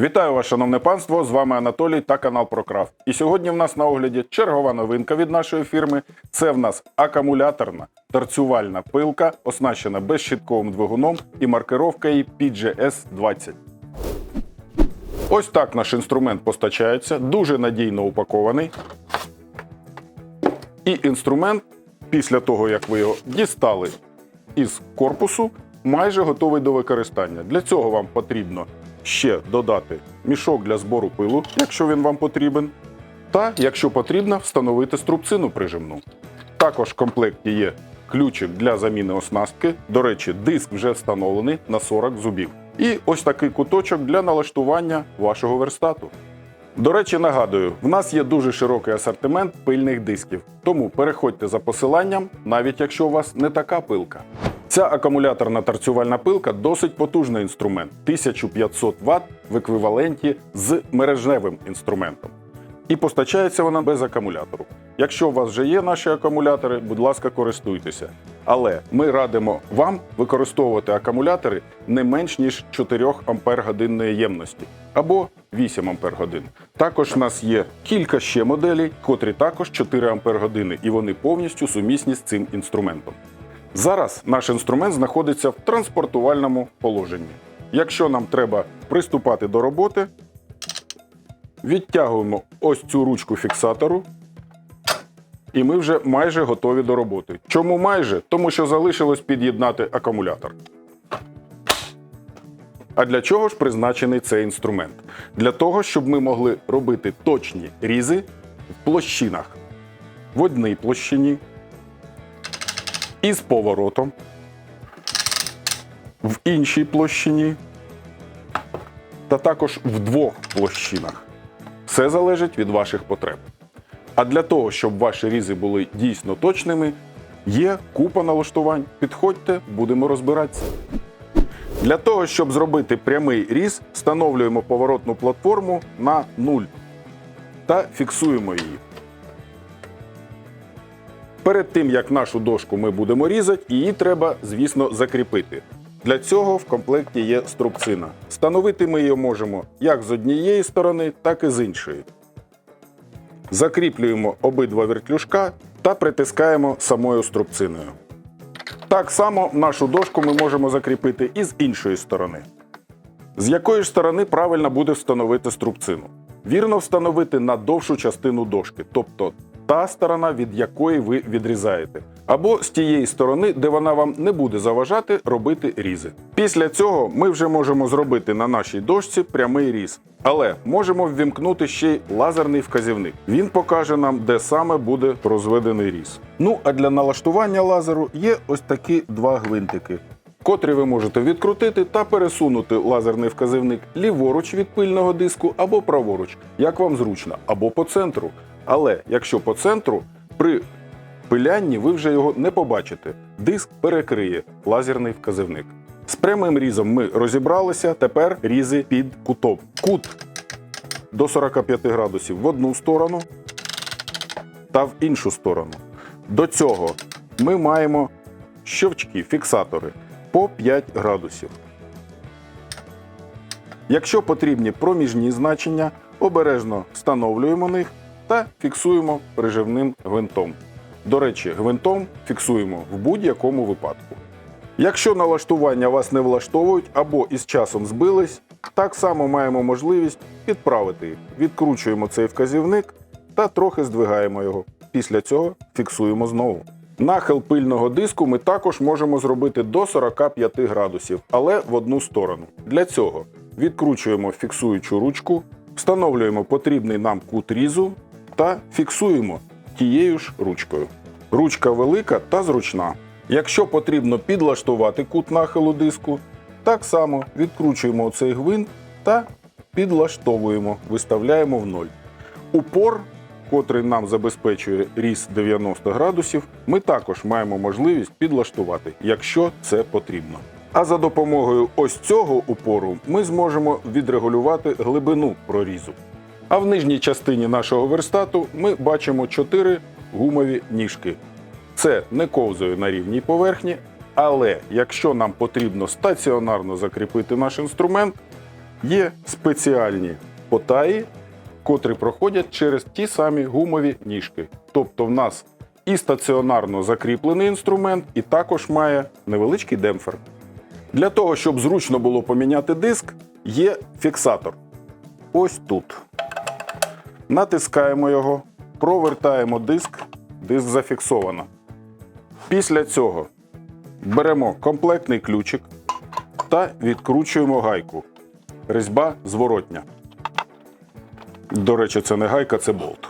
Вітаю вас, шановне панство! З вами Анатолій та канал ProCraft. І сьогодні в нас на огляді чергова новинка від нашої фірми. Це в нас акумуляторна торцювальна пилка, оснащена безщитковим двигуном і маркировкою PGS-20. Ось так наш інструмент постачається, дуже надійно упакований. І інструмент, після того як ви його дістали із корпусу, майже готовий до використання. Для цього вам потрібно ще додати мішок для збору пилу, якщо він вам потрібен, та, якщо потрібно, встановити струбцину прижимну. Також в комплекті є ключик для заміни оснастки. До речі, диск вже встановлений на 40 зубів. І ось такий куточок для налаштування вашого верстату. До речі, нагадую, в нас є дуже широкий асортимент пильних дисків, тому переходьте за посиланням, навіть якщо у вас не така пилка. Ця акумуляторна торцювальна пилка досить потужний інструмент 1500 Вт в еквіваленті з мережевим інструментом. І постачається вона без акумулятору. Якщо у вас вже є наші акумулятори, будь ласка, користуйтеся. Але ми радимо вам використовувати акумулятори не менш ніж 4 Ампер годинної ємності або 8 Ампер годин. Також в нас є кілька ще моделей, котрі також 4 Ампер години, і вони повністю сумісні з цим інструментом. Зараз наш інструмент знаходиться в транспортувальному положенні. Якщо нам треба приступати до роботи, відтягуємо ось цю ручку фіксатору, і ми вже майже готові до роботи. Чому майже? Тому що залишилось під'єднати акумулятор. А для чого ж призначений цей інструмент? Для того, щоб ми могли робити точні різи в площинах. В одній площині, із поворотом, в іншій площині та також в двох площинах. Все залежить від ваших потреб. А для того, щоб ваші різи були дійсно точними, є купа налаштувань. Підходьте, будемо розбиратися. Для того, щоб зробити прямий різ, встановлюємо поворотну платформу на 0 та фіксуємо її. Перед тим, як нашу дошку ми будемо різати, її треба, звісно, закріпити. Для цього в комплекті є струбцина. Встановити ми її можемо як з однієї сторони, так і з іншої. Закріплюємо обидва вертлюжка та притискаємо самою струбциною. Так само нашу дошку ми можемо закріпити і з іншої сторони. З якої ж сторони правильно буде встановити струбцину? Вірно встановити на довшу частину дошки, тобто та сторона, від якої ви відрізаєте, або з тієї сторони, де вона вам не буде заважати робити різи. Після цього ми вже можемо зробити на нашій дошці прямий різ, але можемо ввімкнути ще й лазерний вказівник. Він покаже нам, де саме буде розведений різ. Ну а для налаштування лазеру є ось такі два гвинтики котрі ви можете відкрутити та пересунути лазерний вказівник ліворуч від пильного диску або праворуч, як вам зручно, або по центру. Але якщо по центру, при пилянні ви вже його не побачите. Диск перекриє лазерний вказівник. З прямим різом ми розібралися. Тепер різи під кутом. Кут до 45 градусів в одну сторону та в іншу сторону. До цього ми маємо щовчки, фіксатори по 5 градусів. Якщо потрібні проміжні значення, обережно встановлюємо них та фіксуємо приживним гвинтом. До речі, гвинтом фіксуємо в будь-якому випадку. Якщо налаштування вас не влаштовують або із часом збились, так само маємо можливість підправити їх. Відкручуємо цей вказівник та трохи здвигаємо його. Після цього фіксуємо знову. Нахил пильного диску ми також можемо зробити до 45 градусів, але в одну сторону. Для цього відкручуємо фіксуючу ручку, встановлюємо потрібний нам кут різу та фіксуємо тією ж ручкою. Ручка велика та зручна. Якщо потрібно підлаштувати кут нахилу диску, так само відкручуємо цей гвинт та підлаштовуємо, виставляємо в ноль. Упор котрий нам забезпечує ріст 90 градусів, ми також маємо можливість підлаштувати, якщо це потрібно. А за допомогою ось цього упору ми зможемо відрегулювати глибину прорізу. А в нижній частині нашого верстату ми бачимо 4 гумові ніжки. Це не ковзає на рівній поверхні, але якщо нам потрібно стаціонарно закріпити наш інструмент, є спеціальні потаї, котрі проходять через ті самі гумові ніжки. Тобто в нас і стаціонарно закріплений інструмент, і також має невеличкий демпфер. Для того, щоб зручно було поміняти диск, є фіксатор. Ось тут. Натискаємо його, провертаємо диск, диск зафіксовано. Після цього беремо комплектний ключик та відкручуємо гайку. Різьба зворотня. До речі, це не гайка, це болт.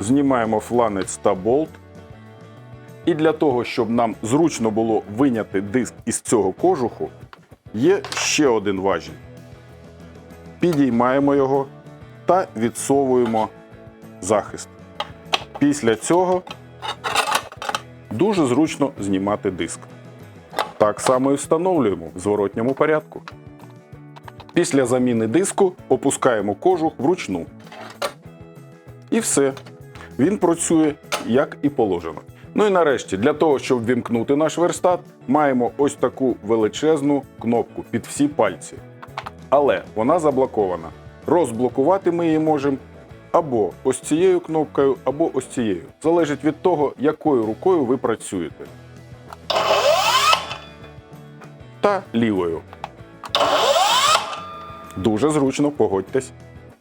Знімаємо фланець та болт. І для того, щоб нам зручно було виняти диск із цього кожуху, є ще один важіль. Підіймаємо його та відсовуємо захист. Після цього дуже зручно знімати диск. Так само і встановлюємо в зворотньому порядку. Після заміни диску опускаємо кожух вручну. І все. Він працює як і положено. Ну і нарешті, для того, щоб вімкнути наш верстат, маємо ось таку величезну кнопку під всі пальці. Але вона заблокована. Розблокувати ми її можемо або ось цією кнопкою, або ось цією. Залежить від того, якою рукою ви працюєте. Та лівою. Дуже зручно, погодьтесь.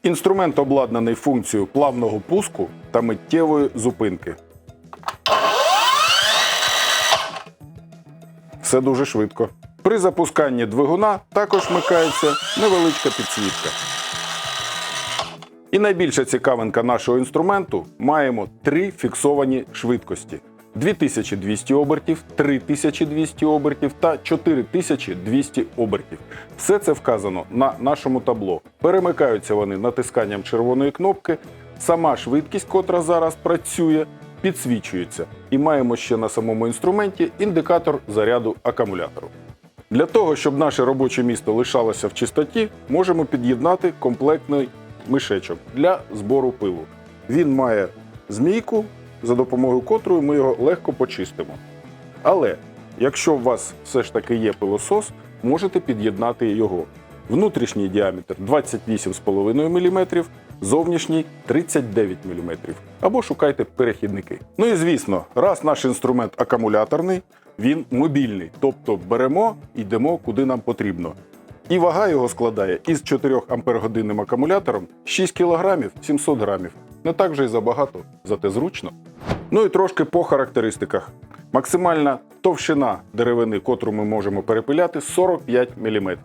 Інструмент обладнаний функцією плавного пуску та миттєвої зупинки. Все дуже швидко. При запусканні двигуна також вмикається невеличка підсвітка. І найбільша цікавинка нашого інструменту маємо три фіксовані швидкості: 2200 обертів, 3200 обертів та 4200 обертів. Все це вказано на нашому табло. Перемикаються вони натисканням червоної кнопки. Сама швидкість, котра зараз працює, підсвічується. І маємо ще на самому інструменті індикатор заряду акумулятору. Для того, щоб наше робоче місто лишалося в чистоті, можемо під'єднати комплектний мишечок для збору пилу. Він має змійку, за допомогою котрої ми його легко почистимо. Але якщо у вас все ж таки є пилосос, можете під'єднати його. Внутрішній діаметр 28,5 мм, зовнішній 39 мм. Або шукайте перехідники. Ну і звісно, раз наш інструмент акумуляторний, він мобільний, тобто беремо і йдемо куди нам потрібно. І вага його складає із 4 ампер-годинним акумулятором 6 кг 700 грамів. Не так вже й забагато, зате зручно. Ну і трошки по характеристиках. Максимальна товщина деревини, котру ми можемо перепиляти, 45 мм.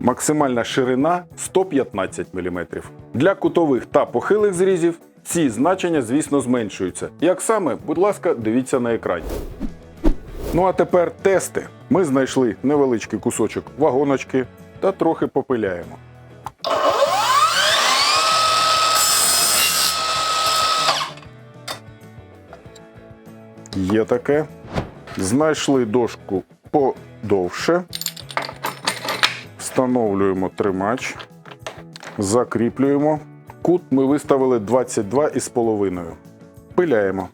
Максимальна ширина 115 мм. Для кутових та похилих зрізів ці значення, звісно, зменшуються. Як саме, будь ласка, дивіться на екрані. Ну а тепер тести. Ми знайшли невеличкий кусочок вагоночки та трохи попиляємо. Є таке. Знайшли дошку подовше. Встановлюємо тримач. Закріплюємо. Кут ми виставили 22,5. Пиляємо.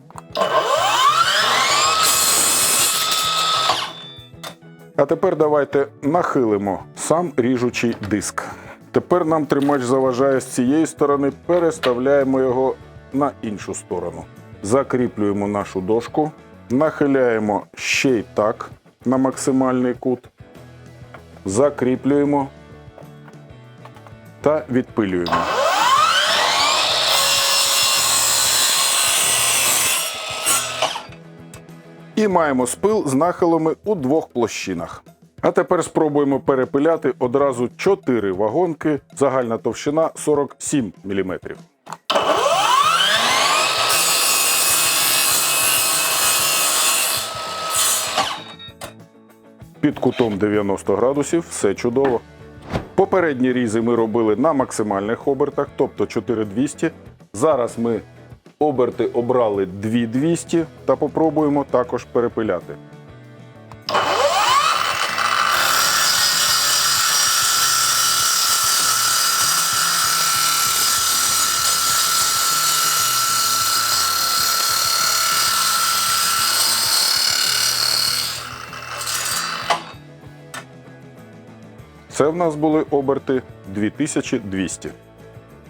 А тепер давайте нахилимо сам ріжучий диск. Тепер нам тримач заважає з цієї сторони, переставляємо його на іншу сторону. Закріплюємо нашу дошку, нахиляємо ще й так на максимальний кут, закріплюємо та відпилюємо. І маємо спил з нахилами у двох площинах. А тепер спробуємо перепиляти одразу 4 вагонки, загальна товщина 47 мм. Під кутом 90 градусів все чудово. Попередні різи ми робили на максимальних обертах, тобто 4200. Зараз ми оберти обрали 2200 та попробуємо також перепиляти. Це в нас були оберти 2200.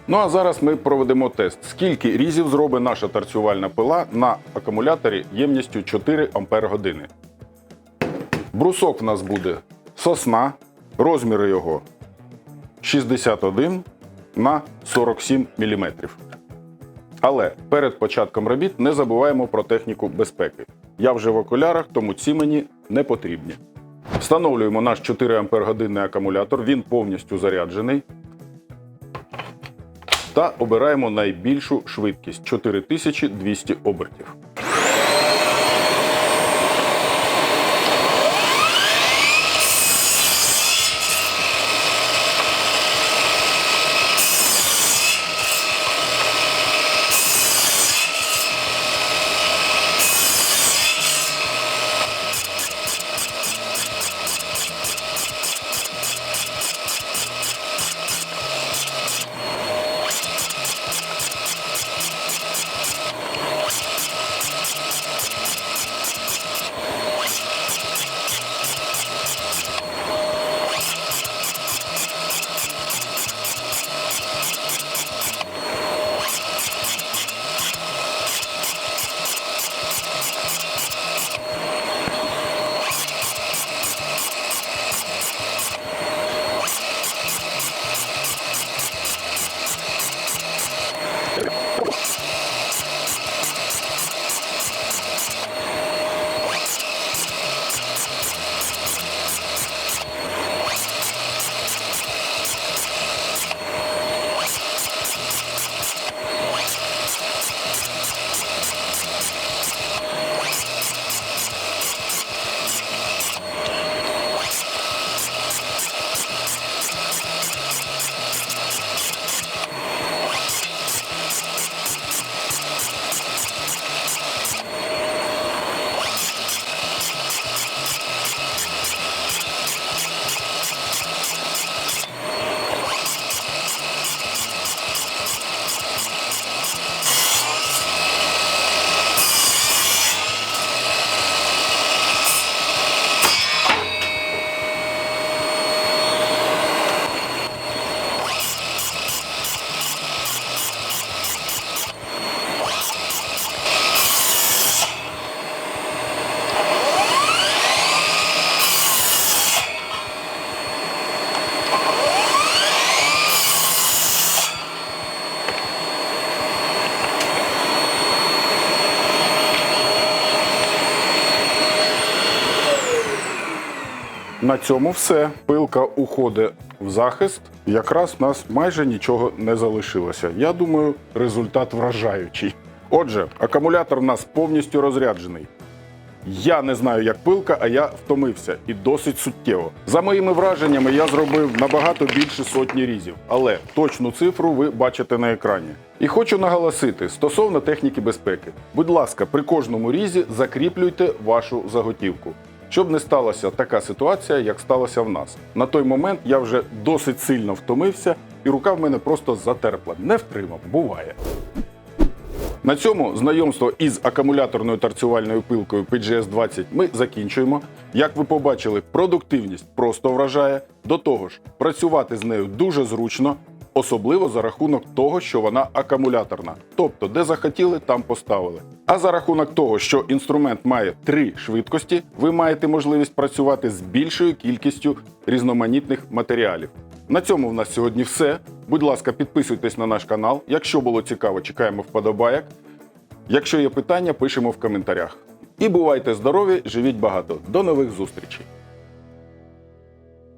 Ну а зараз ми проведемо тест. Скільки різів зробить наша тарцювальна пила на акумуляторі ємністю 4 Ампер години. Брусок в нас буде сосна, розміри його 61 на 47 мм. Але перед початком робіт не забуваємо про техніку безпеки. Я вже в окулярах, тому ці мені не потрібні. Встановлюємо наш 4 Ампер годинний акумулятор, він повністю заряджений. Та обираємо найбільшу швидкість 4200 обертів. На цьому все. Пилка уходить в захист. Якраз в нас майже нічого не залишилося. Я думаю, результат вражаючий. Отже, акумулятор в нас повністю розряджений. Я не знаю, як пилка, а я втомився і досить суттєво. За моїми враженнями, я зробив набагато більше сотні різів, але точну цифру ви бачите на екрані. І хочу наголосити стосовно техніки безпеки. Будь ласка, при кожному різі закріплюйте вашу заготівку. Щоб не сталася така ситуація, як сталося в нас. На той момент я вже досить сильно втомився, і рука в мене просто затерпла. Не втримав, буває. На цьому знайомство із акумуляторною тарцювальною пилкою PGS-20 ми закінчуємо. Як ви побачили, продуктивність просто вражає. До того ж, працювати з нею дуже зручно, особливо за рахунок того, що вона акумуляторна. Тобто, де захотіли, там поставили. А за рахунок того, що інструмент має три швидкості, ви маєте можливість працювати з більшою кількістю різноманітних матеріалів. На цьому в нас сьогодні все. Будь ласка, підписуйтесь на наш канал. Якщо було цікаво, чекаємо вподобайок. Якщо є питання, пишемо в коментарях. І бувайте здорові, живіть багато. До нових зустрічей!